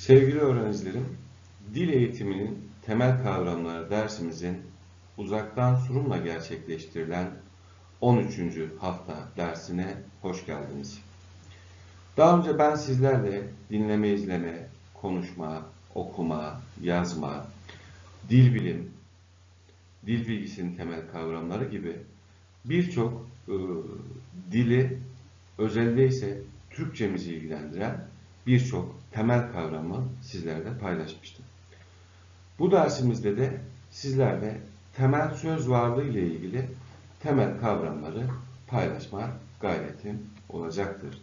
Sevgili öğrencilerim, dil eğitiminin temel kavramları dersimizin uzaktan sunumla gerçekleştirilen 13. hafta dersine hoş geldiniz. Daha önce ben sizlerle dinleme, izleme, konuşma, okuma, yazma, dil bilim, dil bilgisinin temel kavramları gibi birçok e, dili özellikle ise Türkçemizi ilgilendiren birçok temel kavramı sizlerle paylaşmıştım. Bu dersimizde de sizlerle temel söz varlığı ile ilgili temel kavramları paylaşma gayretim olacaktır.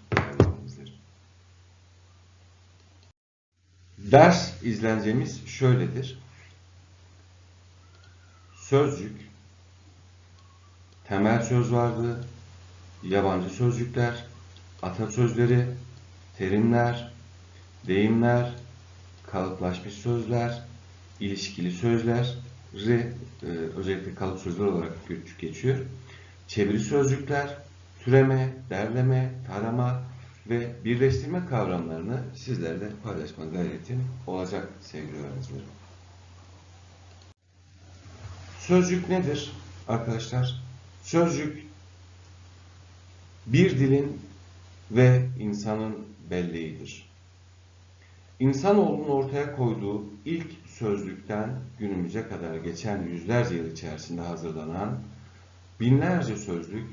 Ders izlencemiz şöyledir. Sözcük, temel söz varlığı, yabancı sözcükler, atasözleri, terimler, deyimler, kalıplaşmış sözler, ilişkili sözler, e, özellikle kalıp sözler olarak geçiyor. Çeviri sözcükler, türeme, derleme, tarama ve birleştirme kavramlarını sizlerle paylaşma gayretim olacak sevgili öğrencilerim. Sözcük nedir arkadaşlar? Sözcük bir dilin ve insanın belleğidir. İnsanoğlunun ortaya koyduğu ilk sözlükten günümüze kadar geçen yüzlerce yıl içerisinde hazırlanan binlerce sözlük,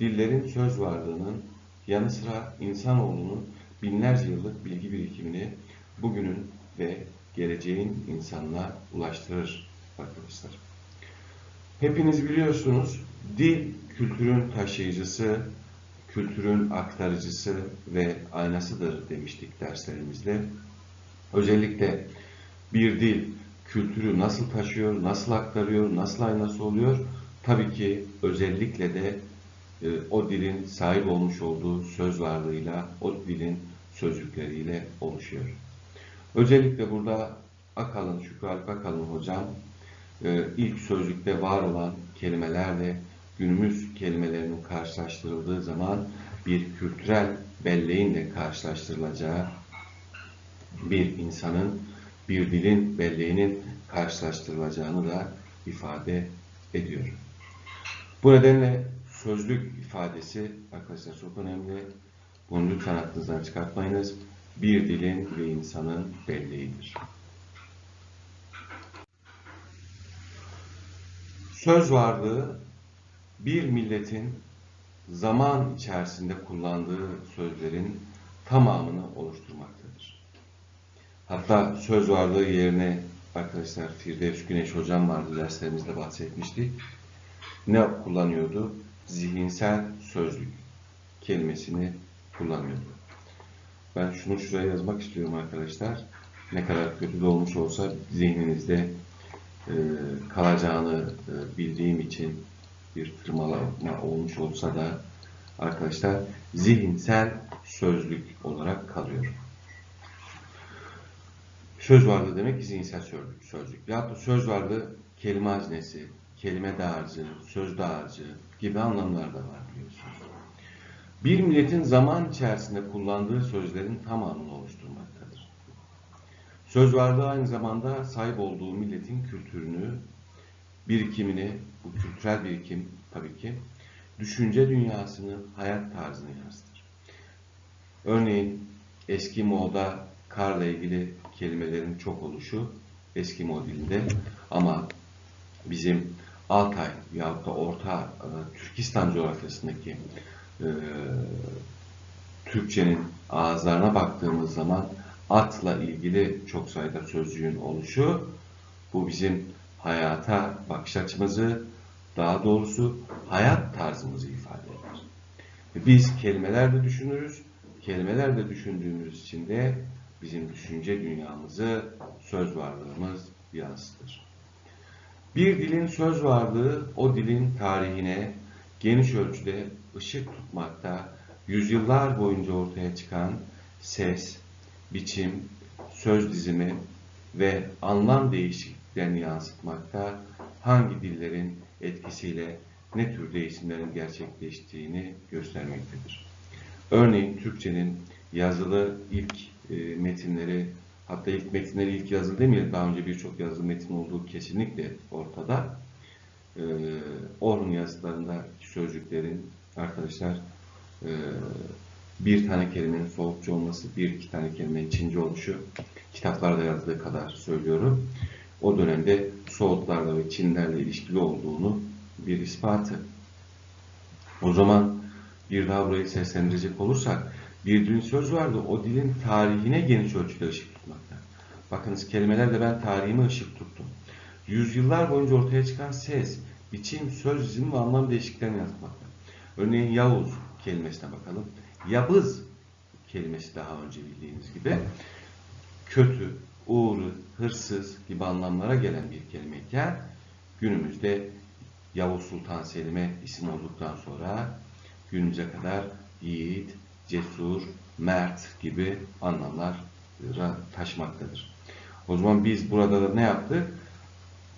dillerin söz varlığının yanı sıra insanoğlunun binlerce yıllık bilgi birikimini bugünün ve geleceğin insanına ulaştırır arkadaşlar. Hepiniz biliyorsunuz dil kültürün taşıyıcısı, kültürün aktarıcısı ve aynasıdır demiştik derslerimizde. Özellikle bir dil kültürü nasıl taşıyor, nasıl aktarıyor, nasıl aynası oluyor? Tabii ki özellikle de e, o dilin sahip olmuş olduğu söz varlığıyla, o dilin sözcükleriyle oluşuyor. Özellikle burada Akalın, Şükrü Alp Akalın hocam e, ilk sözlükte var olan kelimelerle günümüz kelimelerinin karşılaştırıldığı zaman bir kültürel belleğinle karşılaştırılacağı bir insanın bir dilin belleğinin karşılaştırılacağını da ifade ediyor. Bu nedenle sözlük ifadesi arkadaşlar çok önemli. Bunu lütfen aklınızdan çıkartmayınız. Bir dilin ve insanın belleğidir. Söz varlığı bir milletin zaman içerisinde kullandığı sözlerin tamamını oluşturmaktadır. Hatta söz varlığı yerine arkadaşlar Firdevs Güneş hocam vardı derslerimizde bahsetmiştik. Ne kullanıyordu? Zihinsel sözlük kelimesini kullanıyordu. Ben şunu şuraya yazmak istiyorum arkadaşlar. Ne kadar kötü de olmuş olsa zihninizde e, kalacağını e, bildiğim için bir tırmalama olmuş olsa da arkadaşlar zihinsel sözlük olarak kalıyor. Söz varlığı demek zihinsel sözlük. sözlük. Ya da söz varlığı kelime hazinesi, kelime dağarcığı, söz dağarcığı gibi anlamlar da var biliyorsunuz. Bir milletin zaman içerisinde kullandığı sözlerin tamamını oluşturmaktadır. Söz varlığı aynı zamanda sahip olduğu milletin kültürünü, birikimini, bu kültürel birikim tabii ki, düşünce dünyasını, hayat tarzını yansıtır. Örneğin eski moda karla ilgili kelimelerin çok oluşu eski mod dilinde ama bizim Altay yahut da Orta e, Türkistan coğrafyasındaki e, Türkçenin ağızlarına baktığımız zaman atla ilgili çok sayıda sözcüğün oluşu bu bizim hayata bakış açımızı, daha doğrusu hayat tarzımızı ifade eder. Biz kelimelerde düşünürüz, kelimelerde düşündüğümüz için de bizim düşünce dünyamızı, söz varlığımız yansıtır. Bir dilin söz varlığı o dilin tarihine geniş ölçüde ışık tutmakta, yüzyıllar boyunca ortaya çıkan ses, biçim, söz dizimi ve anlam değişikliklerini yansıtmakta, hangi dillerin etkisiyle ne tür değişimlerin gerçekleştiğini göstermektedir. Örneğin Türkçenin yazılı ilk metinleri Hatta ilk metinleri ilk yazılı demeyelim. Daha önce birçok yazılı metin olduğu kesinlikle ortada. Ee, Orhun yazılarında sözcüklerin arkadaşlar e, bir tane kelimenin soğukça olması, bir iki tane kelimenin Çince oluşu kitaplarda yazdığı kadar söylüyorum. O dönemde Soğutlarla ve Çinlerle ilişkili olduğunu bir ispatı. O zaman bir daha burayı seslendirecek olursak bir dün söz vardı o dilin tarihine geniş ölçüde ışık tutmakta. Bakınız kelimelerde ben tarihime ışık tuttum. Yüzyıllar boyunca ortaya çıkan ses, biçim, söz dizimi ve anlam değişikliklerini yansıtmakta. Örneğin Yavuz kelimesine bakalım. Yabız kelimesi daha önce bildiğiniz gibi kötü, uğru, hırsız gibi anlamlara gelen bir kelimeyken günümüzde Yavuz Sultan Selim'e isim olduktan sonra günümüze kadar yiğit, cesur, mert gibi anlamlara taşımaktadır. O zaman biz burada da ne yaptık?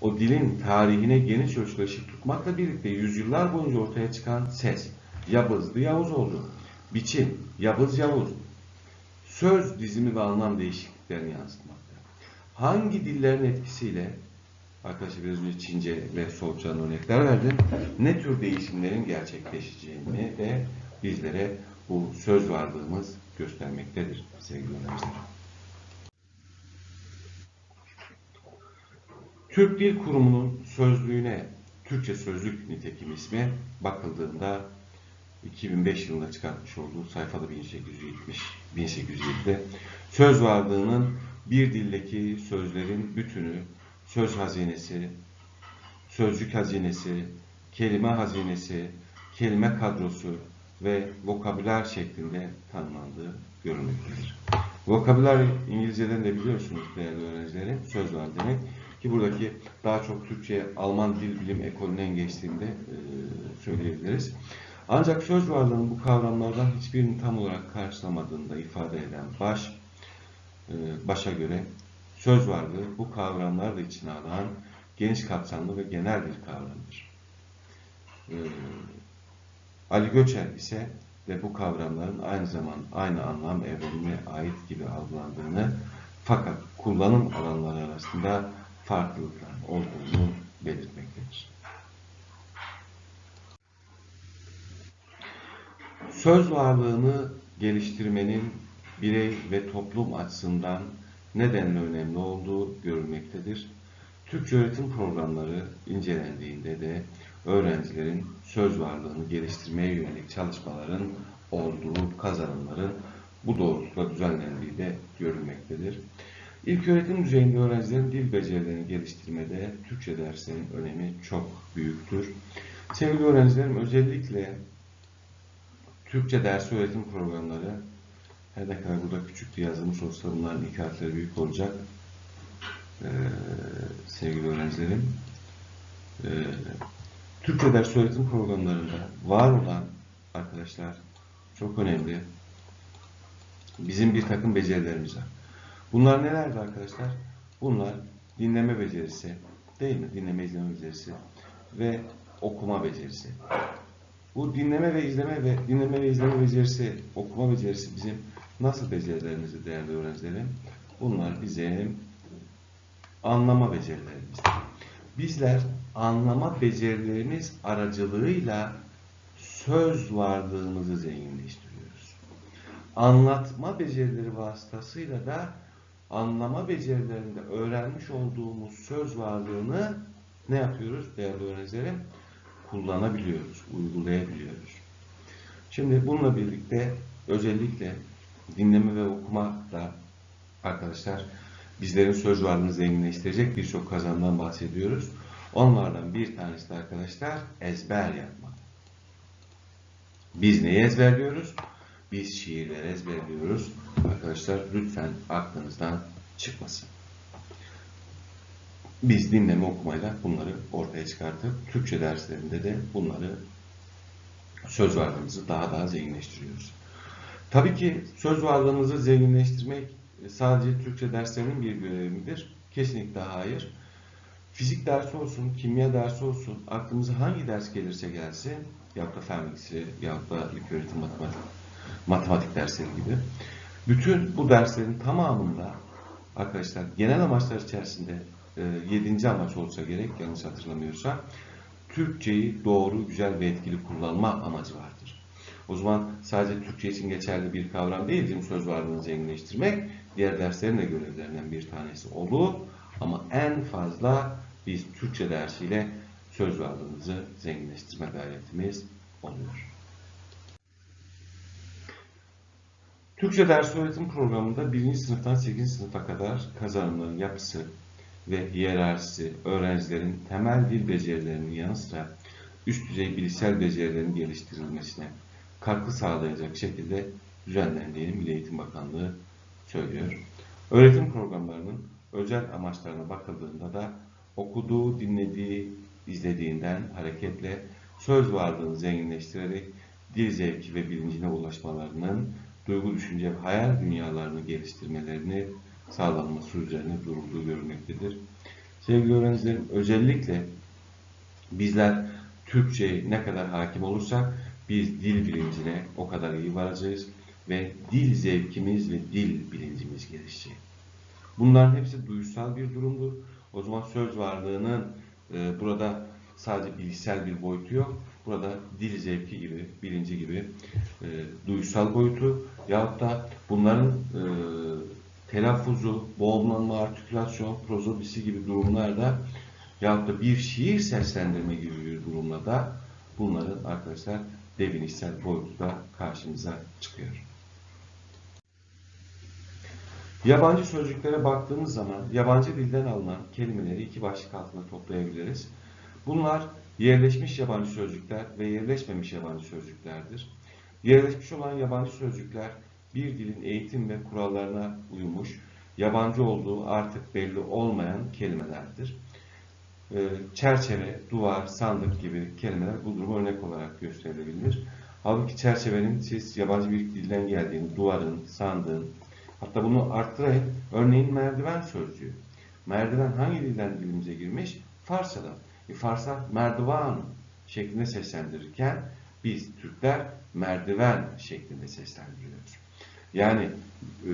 O dilin tarihine geniş ölçüde ışık tutmakla birlikte yüzyıllar boyunca ortaya çıkan ses, Yabızlı Yavuz oldu. Biçim, Yabız Yavuz. Söz dizimi ve anlam değişikliklerini yansıtmakta. Hangi dillerin etkisiyle Arkadaşlar biraz önce Çince ve Solça'nın örnekler verdim. Ne tür değişimlerin gerçekleşeceğini de bizlere bu söz varlığımız göstermektedir sevgili öğrenciler. Türk Dil Kurumu'nun sözlüğüne Türkçe Sözlük nitekim ismi bakıldığında 2005 yılında çıkartmış olduğu sayfada 1870 1807'de söz varlığının bir dildeki sözlerin bütünü söz hazinesi, sözcük hazinesi, kelime hazinesi, kelime kadrosu ve vokabüler şeklinde tanımlandığı görülmektedir. Vokabüler İngilizceden de biliyorsunuz değerli öğrencilerim söz var demek ki buradaki daha çok Türkçe Alman dil bilim ekolünden geçtiğinde e, söyleyebiliriz. Ancak söz varlığının bu kavramlardan hiçbirini tam olarak karşılamadığını da ifade eden baş, e, başa göre söz varlığı bu kavramlar da içine alan geniş kapsamlı ve genel bir kavramdır. Ee, Ali Göçer ise de bu kavramların aynı zaman aynı anlam evrenine ait gibi algılandığını fakat kullanım alanları arasında farklılıklar olduğunu belirtmektedir. Söz varlığını geliştirmenin birey ve toplum açısından nedenle önemli olduğu görülmektedir. Türkçe öğretim programları incelendiğinde de öğrencilerin söz varlığını geliştirmeye yönelik çalışmaların olduğu, kazanımların bu doğrultuda düzenlendiği de görülmektedir. İlk öğretim düzeyinde öğrencilerin dil becerilerini geliştirmede Türkçe derslerinin önemi çok büyüktür. Sevgili öğrencilerim özellikle Türkçe ders öğretim programları her ne kadar burada küçük yazılmış olsa bunların iki harfleri büyük olacak. Ee, sevgili öğrencilerim. Ee, Türkçe ders öğretim programlarında var olan arkadaşlar çok önemli. Bizim bir takım becerilerimiz var. Bunlar nelerdi arkadaşlar? Bunlar dinleme becerisi, değil mi? Dinleme izleme becerisi ve okuma becerisi. Bu dinleme ve izleme ve dinleme ve izleme becerisi, okuma becerisi bizim Nasıl becerilerimizi değerli öğrencilerim? Bunlar bizim anlama becerilerimiz. Bizler anlama becerilerimiz aracılığıyla söz varlığımızı zenginleştiriyoruz. Anlatma becerileri vasıtasıyla da anlama becerilerinde öğrenmiş olduğumuz söz varlığını ne yapıyoruz değerli öğrencilerim? Kullanabiliyoruz, uygulayabiliyoruz. Şimdi bununla birlikte özellikle dinleme ve okuma da arkadaşlar bizlerin söz varlığını zenginleştirecek birçok kazanımdan bahsediyoruz. Onlardan bir tanesi de arkadaşlar ezber yapmak. Biz neyi ezberliyoruz? Biz şiirleri ezberliyoruz. Arkadaşlar lütfen aklınızdan çıkmasın. Biz dinleme okumayla bunları ortaya çıkartıp Türkçe derslerinde de bunları söz varlığımızı daha daha zenginleştiriyoruz. Tabii ki söz varlığımızı zenginleştirmek sadece Türkçe derslerinin bir görevi midir? Kesinlikle hayır. Fizik dersi olsun, kimya dersi olsun, aklımıza hangi ders gelirse gelsin, yahut da fen bilgisi, yahut da ilk öğretim matematik, matematik dersleri gibi. Bütün bu derslerin tamamında arkadaşlar genel amaçlar içerisinde e, 7. amaç olsa gerek yanlış hatırlamıyorsam Türkçeyi doğru, güzel ve etkili kullanma amacı vardır. O zaman sadece Türkçe için geçerli bir kavram değil, dilim söz varlığını zenginleştirmek diğer derslerin de görevlerinden bir tanesi olur. Ama en fazla biz Türkçe dersiyle söz varlığımızı zenginleştirme gayretimiz oluyor. Türkçe ders öğretim programında 1. sınıftan 8. sınıfa kadar kazanımların yapısı ve hiyerarşisi, öğrencilerin temel dil becerilerinin yanı sıra üst düzey bilişsel becerilerin geliştirilmesine katkı sağlayacak şekilde düzenlendiğini Milli Eğitim Bakanlığı söylüyor. Öğretim programlarının özel amaçlarına bakıldığında da okuduğu, dinlediği, izlediğinden hareketle söz varlığını zenginleştirerek dil zevki ve bilincine ulaşmalarının duygu, düşünce ve hayal dünyalarını geliştirmelerini sağlanması üzerine durulduğu görülmektedir. Sevgili öğrencilerim, özellikle bizler Türkçe'ye ne kadar hakim olursak biz dil bilincine o kadar iyi varacağız ve dil zevkimiz ve dil bilincimiz gelişecek. Bunların hepsi duysal bir durumdur. O zaman söz varlığının e, burada sadece bilişsel bir boyutu yok. Burada dil zevki gibi, bilinci gibi e, duysal boyutu yahut da bunların e, telaffuzu, boğumlanma, artikülasyon, prozodisi gibi durumlarda yahut da bir şiir seslendirme gibi bir durumda da bunların arkadaşlar devinişsel boyutu da karşımıza çıkıyor. Yabancı sözcüklere baktığımız zaman yabancı dilden alınan kelimeleri iki başlık altında toplayabiliriz. Bunlar yerleşmiş yabancı sözcükler ve yerleşmemiş yabancı sözcüklerdir. Yerleşmiş olan yabancı sözcükler bir dilin eğitim ve kurallarına uymuş, yabancı olduğu artık belli olmayan kelimelerdir. Ee, çerçeve, duvar, sandık gibi kelimeler bu duruma örnek olarak gösterilebilir. Halbuki çerçevenin siz yabancı bir dilden geldiğini, duvarın, sandığın, hatta bunu arttırayım. Örneğin merdiven sözcüğü. Merdiven hangi dilden dilimize girmiş? Farsçadan. E, Farslar merdivan şeklinde seslendirirken biz Türkler merdiven şeklinde seslendiriyoruz. Yani e,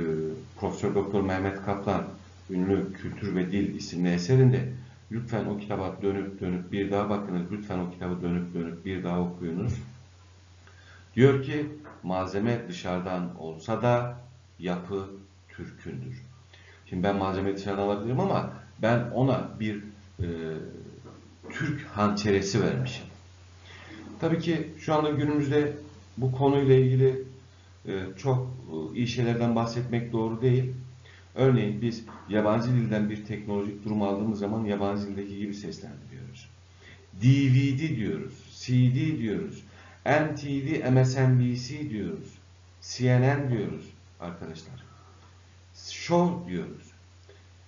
Profesör Doktor Mehmet Kaplan ünlü Kültür ve Dil isimli eserinde lütfen o kitaba dönüp dönüp bir daha bakınız, lütfen o kitabı dönüp dönüp bir daha okuyunuz. Diyor ki malzeme dışarıdan olsa da yapı Türk'ündür. Şimdi ben malzeme dışarıdan alabilirim ama ben ona bir e, Türk hançeresi vermişim. Tabii ki şu anda günümüzde bu konuyla ilgili e, çok e, iyi şeylerden bahsetmek doğru değil. Örneğin biz yabancı dilden bir teknolojik durum aldığımız zaman yabancı dildeki gibi seslendiriyoruz. DVD diyoruz, CD diyoruz, MTV, MSNBC diyoruz, CNN diyoruz arkadaşlar. Show diyoruz.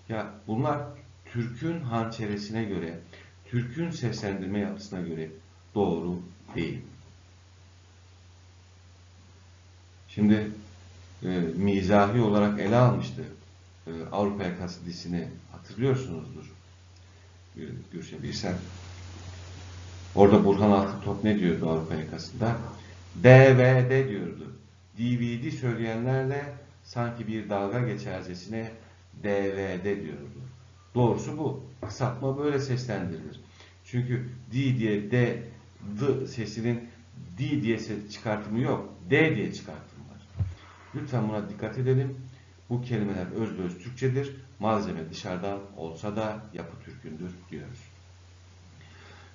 Ya bunlar Türk'ün hançeresine göre, Türk'ün seslendirme yapısına göre doğru değil. Şimdi e, mizahi olarak ele almıştı e, Avrupa Yakası dizisini hatırlıyorsunuzdur. E, Gürşe Birsel. Orada Burhan Altıntop ne diyordu Avrupa Yakası'nda? DVD diyordu. DVD söyleyenlerle sanki bir dalga geçercesine DVD diyordu. Doğrusu bu. Kısaltma böyle seslendirilir. Çünkü D diye D, D sesinin D diye ses çıkartımı yok. D diye çıkartımı var. Lütfen buna dikkat edelim. Bu kelimeler özde öz Türkçedir. Malzeme dışarıdan olsa da yapı Türk'ündür diyoruz.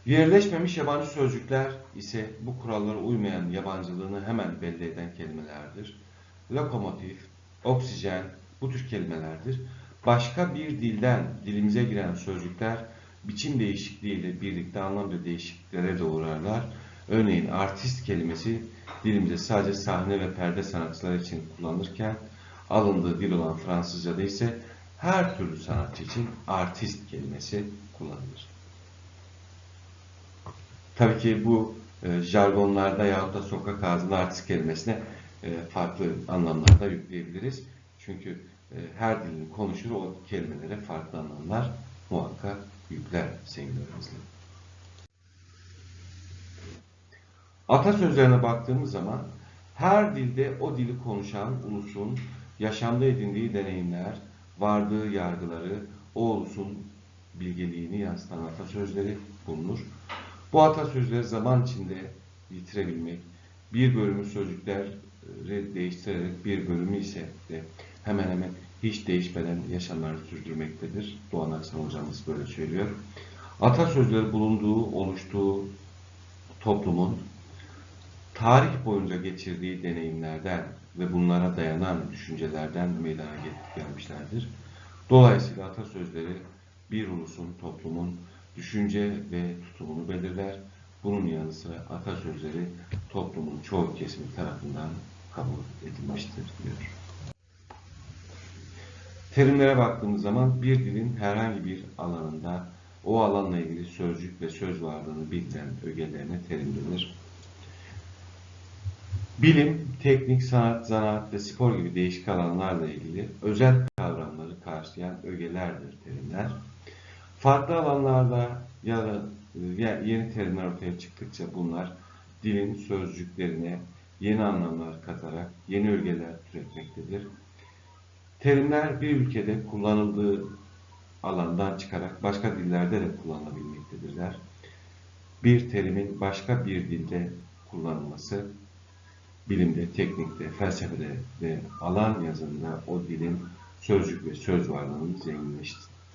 Yerleşmemiş yabancı sözcükler ise bu kurallara uymayan yabancılığını hemen belli eden kelimelerdir. Lokomotif, oksijen bu tür kelimelerdir. Başka bir dilden dilimize giren sözcükler biçim değişikliğiyle birlikte anlam değişikliklere de uğrarlar. Örneğin artist kelimesi dilimize sadece sahne ve perde sanatçıları için kullanılırken alındığı dil olan Fransızca'da ise her türlü sanatçı için artist kelimesi kullanılır. Tabii ki bu e, jargonlarda yahut da sokak ağzında artist kelimesine e, farklı anlamlarda yükleyebiliriz. Çünkü e, her dilin konuşur o kelimelere farklı anlamlar muhakkak yükler sevgili öğrencilerim. Atasözlerine baktığımız zaman her dilde o dili konuşan ulusun yaşamda edindiği deneyimler, vardığı yargıları, o ulusun bilgeliğini yansıtan atasözleri bulunur. Bu atasözleri zaman içinde yitirebilmek, bir bölümü sözcükleri değiştirerek bir bölümü ise de hemen hemen hiç değişmeden yaşamlarını sürdürmektedir. Doğan Aksan hocamız böyle söylüyor. Atasözleri bulunduğu, oluştuğu toplumun tarih boyunca geçirdiği deneyimlerden ve bunlara dayanan düşüncelerden meydana gel- gelmişlerdir. Dolayısıyla atasözleri bir ulusun, toplumun düşünce ve tutumunu belirler. Bunun yanı sıra atasözleri toplumun çoğu kesimi tarafından kabul edilmiştir diyor. Terimlere baktığımız zaman bir dilin herhangi bir alanında o alanla ilgili sözcük ve söz varlığını bildiren ögelerine terim denir. Bilim, teknik, sanat, zanaat ve spor gibi değişik alanlarla ilgili özel kavramları karşılayan ögelerdir terimler. Farklı alanlarda ya da yeni terimler ortaya çıktıkça bunlar dilin sözcüklerine yeni anlamlar katarak yeni ögeler türetmektedir. Terimler bir ülkede kullanıldığı alandan çıkarak başka dillerde de kullanılabilmektedirler. Bir terimin başka bir dilde kullanılması bilimde, teknikte, felsefede ve alan yazımında o dilin sözcük ve söz varlığını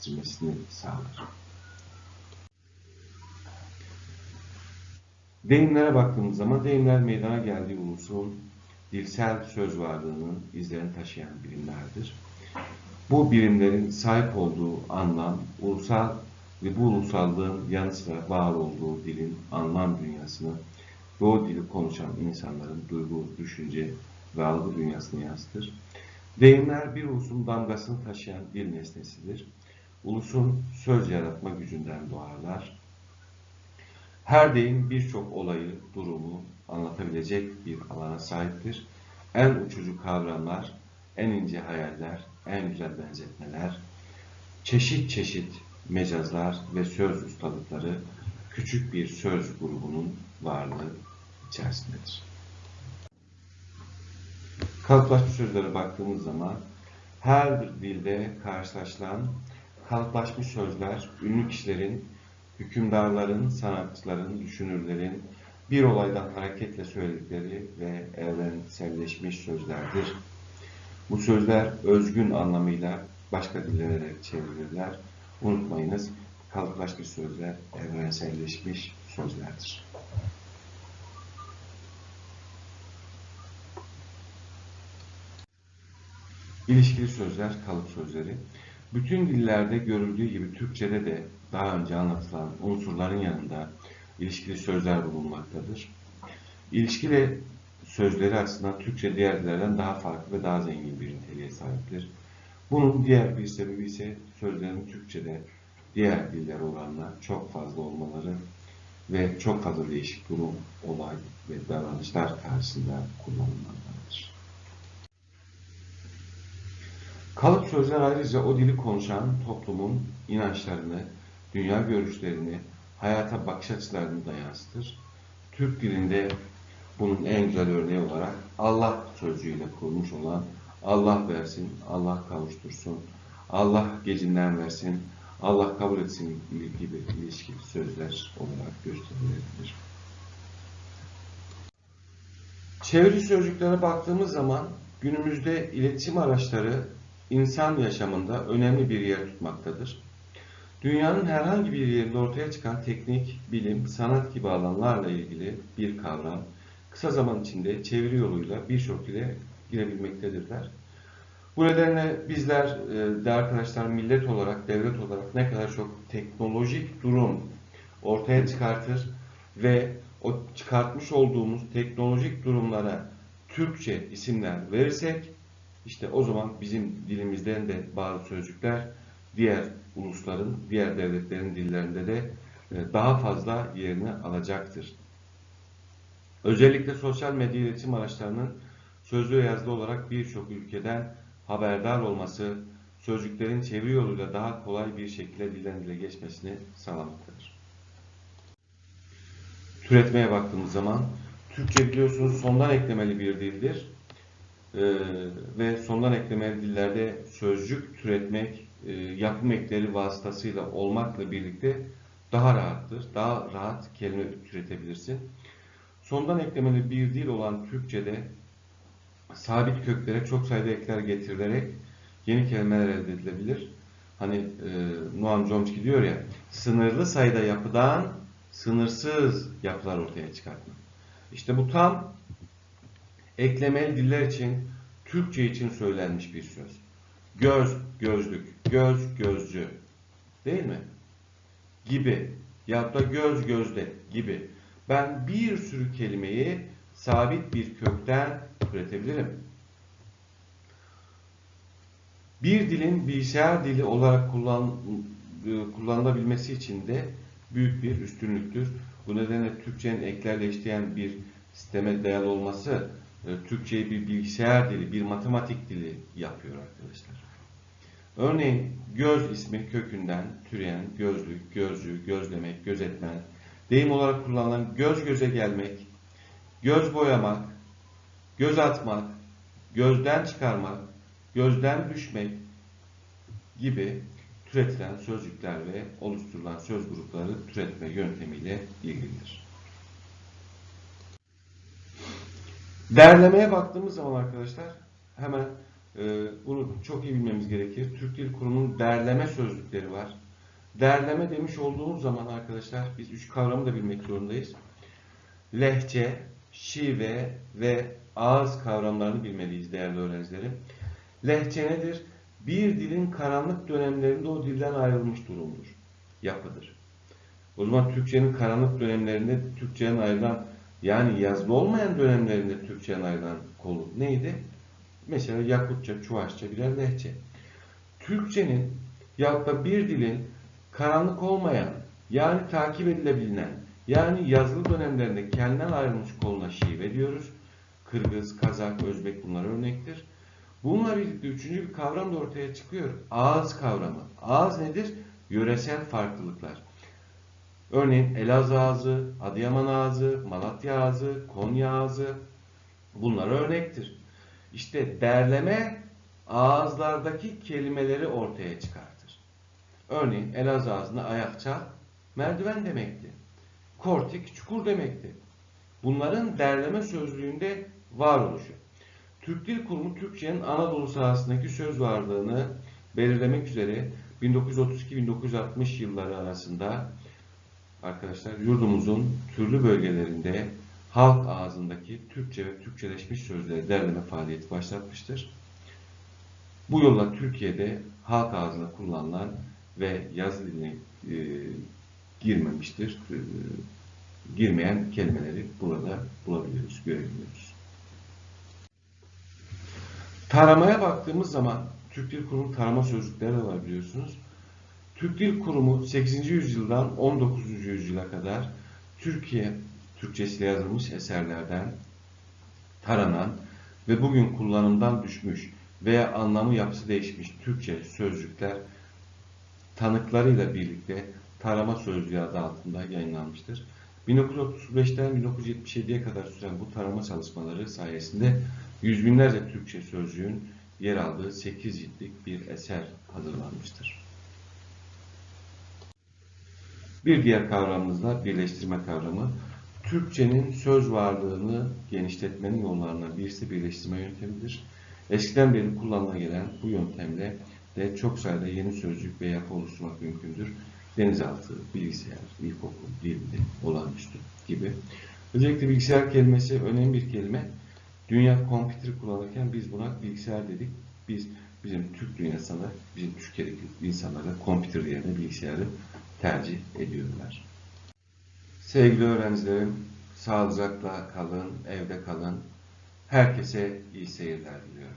zenginleştirmesini sağlar. Deyimlere baktığımız zaman deyimler meydana geldiği ulusun dilsel söz varlığının izlerini taşıyan birimlerdir. Bu birimlerin sahip olduğu anlam, ulusal ve bu ulusallığın yanı sıra var olduğu dilin anlam dünyasını ve o dili konuşan insanların duygu, düşünce ve algı dünyasını yansıtır. Deyimler bir ulusun damgasını taşıyan dil nesnesidir. Ulusun söz yaratma gücünden doğarlar. Her deyim birçok olayı, durumu anlatabilecek bir alana sahiptir. En uçucu kavramlar, en ince hayaller, en güzel benzetmeler, çeşit çeşit mecazlar ve söz ustalıkları küçük bir söz grubunun varlığı içerisindedir. Kalıplaşmış sözlere baktığımız zaman her bir dilde karşılaşılan kalıplaşmış sözler ünlü kişilerin, hükümdarların, sanatçıların, düşünürlerin bir olaydan hareketle söyledikleri ve evrenselleşmiş sözlerdir. Bu sözler özgün anlamıyla başka dillere çevrilirler. Unutmayınız, kalıplaşmış sözler evrenselleşmiş sözlerdir. İlişkili sözler, kalıp sözleri. Bütün dillerde görüldüğü gibi Türkçe'de de daha önce anlatılan unsurların yanında ilişkili sözler bulunmaktadır. İlişkili sözleri aslında Türkçe diğer dillerden daha farklı ve daha zengin bir niteliğe sahiptir. Bunun diğer bir sebebi ise sözlerin Türkçe'de diğer diller oranla çok fazla olmaları ve çok fazla değişik durum, olay ve davranışlar karşısında kullanılmalarıdır. Kalıp sözler ayrıca o dili konuşan toplumun inançlarını, dünya görüşlerini, hayata bakış açılarını da yansıtır. Türk dilinde bunun en güzel örneği olarak Allah sözcüğüyle kurulmuş olan Allah versin, Allah kavuştursun, Allah gecinden versin, Allah kabul etsin gibi ilişkili sözler olarak gösterilebilir. Çeviri sözcüklere baktığımız zaman günümüzde iletişim araçları insan yaşamında önemli bir yer tutmaktadır. Dünyanın herhangi bir yerinde ortaya çıkan teknik, bilim, sanat gibi alanlarla ilgili bir kavram kısa zaman içinde çeviri yoluyla birçok dile girebilmektedirler. Bu nedenle bizler e, de arkadaşlar millet olarak, devlet olarak ne kadar çok teknolojik durum ortaya çıkartır ve o çıkartmış olduğumuz teknolojik durumlara Türkçe isimler verirsek işte o zaman bizim dilimizden de bazı sözcükler diğer ulusların, diğer devletlerin dillerinde de e, daha fazla yerini alacaktır. Özellikle sosyal medya iletişim araçlarının sözlü ve yazılı olarak birçok ülkeden haberdar olması, sözcüklerin çeviri yoluyla daha kolay bir şekilde dilden dile geçmesini sağlamaktadır. Türetmeye baktığımız zaman, Türkçe biliyorsunuz sondan eklemeli bir dildir. E, ve sondan eklemeli dillerde sözcük türetmek, e, yapım ekleri vasıtasıyla olmakla birlikte daha rahattır. Daha rahat kelime türetebilirsin. Sondan eklemeli bir dil olan Türkçe'de sabit köklere çok sayıda ekler getirilerek yeni kelimeler elde edilebilir. Hani e, Noam Chomsky diyor ya, sınırlı sayıda yapıdan sınırsız yapılar ortaya çıkartmak. İşte bu tam eklemeli diller için, Türkçe için söylenmiş bir söz. Göz, gözlük, göz, gözcü. Değil mi? Gibi. Ya da göz, gözde gibi. Ben bir sürü kelimeyi sabit bir kökten üretebilirim. Bir dilin bilgisayar dili olarak kullan, e, kullanılabilmesi için de büyük bir üstünlüktür. Bu nedenle Türkçenin eklerleştiren bir sisteme dayalı olması Türkçeyi bir bilgisayar dili, bir matematik dili yapıyor arkadaşlar. Örneğin göz ismi kökünden türeyen gözlük, gözcü, gözlemek, gözetmen, deyim olarak kullanılan göz göze gelmek, göz boyamak, göz atmak, gözden çıkarmak, gözden düşmek gibi türetilen sözcükler ve oluşturulan söz grupları türetme yöntemiyle ilgilidir. Derlemeye baktığımız zaman arkadaşlar hemen e, bunu çok iyi bilmemiz gerekir. Türk Dil Kurumu'nun derleme sözlükleri var. Derleme demiş olduğumuz zaman arkadaşlar biz üç kavramı da bilmek zorundayız. Lehçe, şive ve ağız kavramlarını bilmeliyiz değerli öğrencilerim. Lehçe nedir? Bir dilin karanlık dönemlerinde o dilden ayrılmış durumdur. Yapıdır. O zaman Türkçenin karanlık dönemlerinde Türkçenin ayrılan yani yazılı olmayan dönemlerinde Türkçenin ayrılan kolu neydi? Mesela Yakutça, Çuvaşça birer lehçe. Türkçenin ya da bir dilin karanlık olmayan yani takip edilebilen yani yazılı dönemlerinde kendinden ayrılmış koluna şive diyoruz. Kırgız, Kazak, Özbek bunlar örnektir. Bununla birlikte üçüncü bir kavram da ortaya çıkıyor. Ağız kavramı. Ağız nedir? Yöresel farklılıklar. Örneğin Elazığ ağzı, Adıyaman ağzı, Malatya ağzı, Konya ağzı bunlar örnektir. İşte derleme ağızlardaki kelimeleri ortaya çıkartır. Örneğin Elazığ ağzında ayakça merdiven demekti. Kortik çukur demekti. Bunların derleme sözlüğünde varoluşu. Türk Dil Kurumu Türkçenin Anadolu sahasındaki söz varlığını belirlemek üzere 1932-1960 yılları arasında arkadaşlar yurdumuzun türlü bölgelerinde halk ağzındaki Türkçe ve Türkçeleşmiş sözleri derleme faaliyeti başlatmıştır. Bu yolla Türkiye'de halk ağzında kullanılan ve yazı diline e, girmemiştir. E, girmeyen kelimeleri burada bulabiliyoruz, görebiliyoruz. Taramaya baktığımız zaman Türk Dil Kurumu tarama sözlükleri de var biliyorsunuz. Türk Dil Kurumu 8. yüzyıldan 19. yüzyıla kadar Türkiye Türkçesiyle yazılmış eserlerden taranan ve bugün kullanımdan düşmüş veya anlamı yapısı değişmiş Türkçe sözcükler tanıklarıyla birlikte tarama sözlüğü adı altında yayınlanmıştır. 1935'ten 1977'ye kadar süren bu tarama çalışmaları sayesinde yüz binlerce Türkçe sözcüğün yer aldığı 8 ciltlik bir eser hazırlanmıştır. Bir diğer kavramımız da birleştirme kavramı. Türkçenin söz varlığını genişletmenin yollarından birisi birleştirme yöntemidir. Eskiden beri kullanıla gelen bu yöntemle de çok sayıda yeni sözcük ve yapı oluşturmak mümkündür. Denizaltı, bilgisayar, ilkokul, dil, olağanüstü gibi. Özellikle bilgisayar kelimesi önemli bir kelime. Dünya kompüteri kullanırken biz buna bilgisayar dedik. Biz bizim Türk dünyasında, bizim Türkiye'deki insanlar da kompüter yerine bilgisayarı tercih ediyorlar. Sevgili öğrencilerim, sağlıcakla kalın, evde kalın. Herkese iyi seyirler diliyorum.